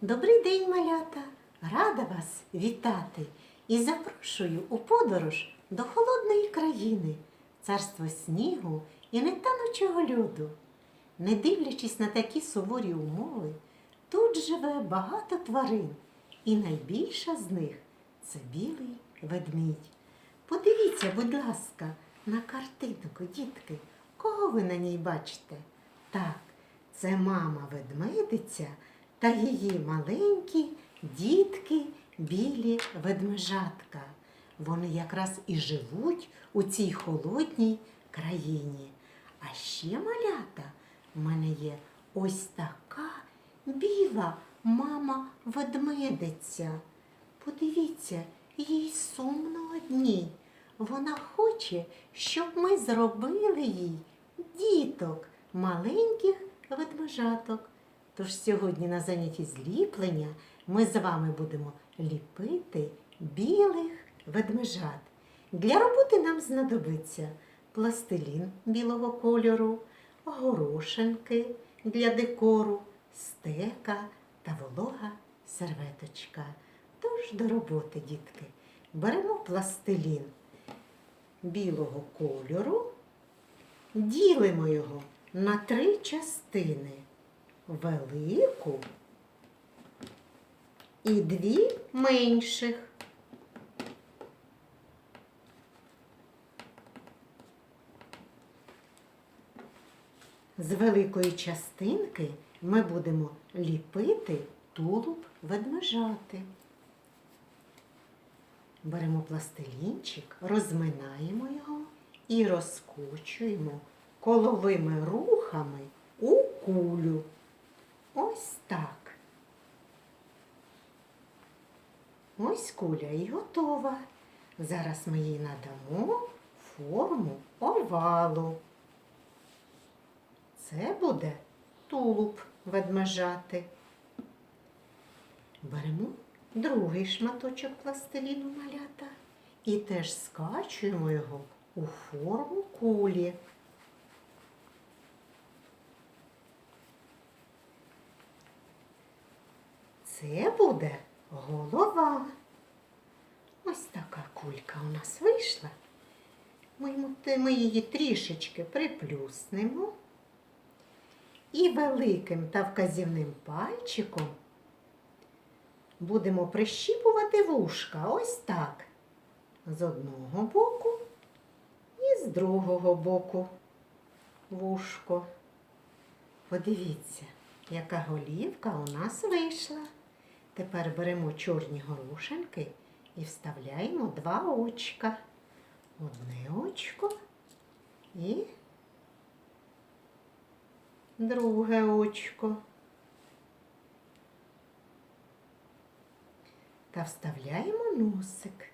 Добрий день, малята! Рада вас вітати і запрошую у подорож до холодної країни, царство снігу і нетанучого льоду. Не дивлячись на такі суворі умови, тут живе багато тварин, і найбільша з них це білий ведмідь. Подивіться, будь ласка, на картинку, дітки, кого ви на ній бачите? Так, це мама ведмедиця та її маленькі дітки білі ведмежатка. Вони якраз і живуть у цій холодній країні. А ще малята в мене є ось така біла мама ведмедиця. Подивіться, їй сумно одній. Вона хоче, щоб ми зробили їй діток, маленьких ведмежаток. Тож сьогодні на занятті зліплення ми з вами будемо ліпити білих ведмежат. Для роботи нам знадобиться пластилін білого кольору, горошинки для декору, стека та волога серветочка. Тож до роботи, дітки, беремо пластилін білого кольору, ділимо його на три частини велику і дві менших. З великої частинки ми будемо ліпити тулуб ведмежати. Беремо пластилінчик, розминаємо його і розкочуємо коловими рухами у кулю. Ось так. Ось куля і готова. Зараз ми їй надамо форму овалу. Це буде тулуб ведмежати. Беремо другий шматочок пластиліну малята і теж скачуємо його у форму кулі. Це буде голова. Ось така кулька у нас вийшла. Ми, її трішечки приплюснемо і великим та вказівним пальчиком будемо прищіпувати вушка ось так. З одного боку і з другого боку вушко. Подивіться, яка голівка у нас вийшла. Тепер беремо чорні горошинки і вставляємо два очка. Одне очко і друге очко. Та вставляємо носик.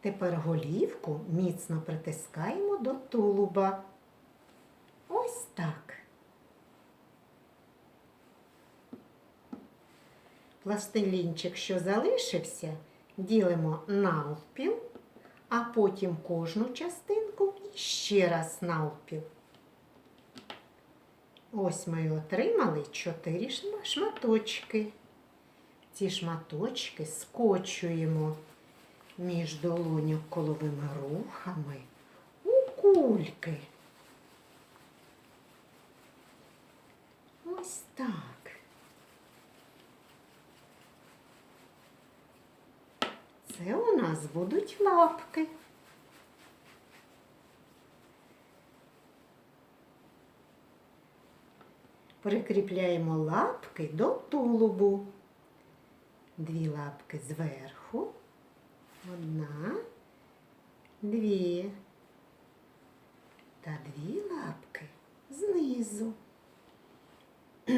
Тепер голівку міцно притискаємо до тулуба. Так. Пластилінчик, що залишився, ділимо навпіл, а потім кожну частинку і ще раз навпіл. Ось ми отримали чотири шматочки. Ці шматочки скочуємо між долоню коловими рухами у кульки. Ось так. Це у нас будуть лапки. Прикріпляємо лапки до тулубу. Дві лапки зверху. Одна, дві. Та дві лапки знизу.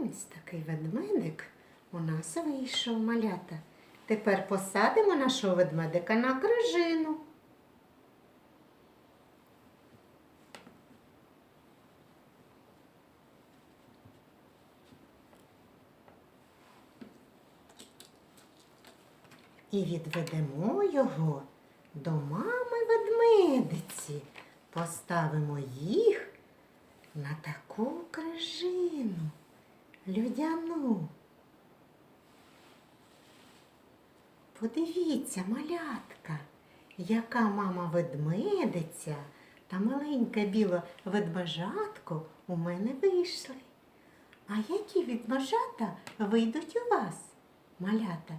Ось такий ведмедик у нас вийшов малята. Тепер посадимо нашого ведмедика на крижину. І відведемо його до мами ведмедиці. Поставимо їх на таку крижину людяну. Подивіться, малятка, яка мама ведмедиця та маленьке біле ведмежатко у мене вийшли. А які ведмежата вийдуть у вас? Малята,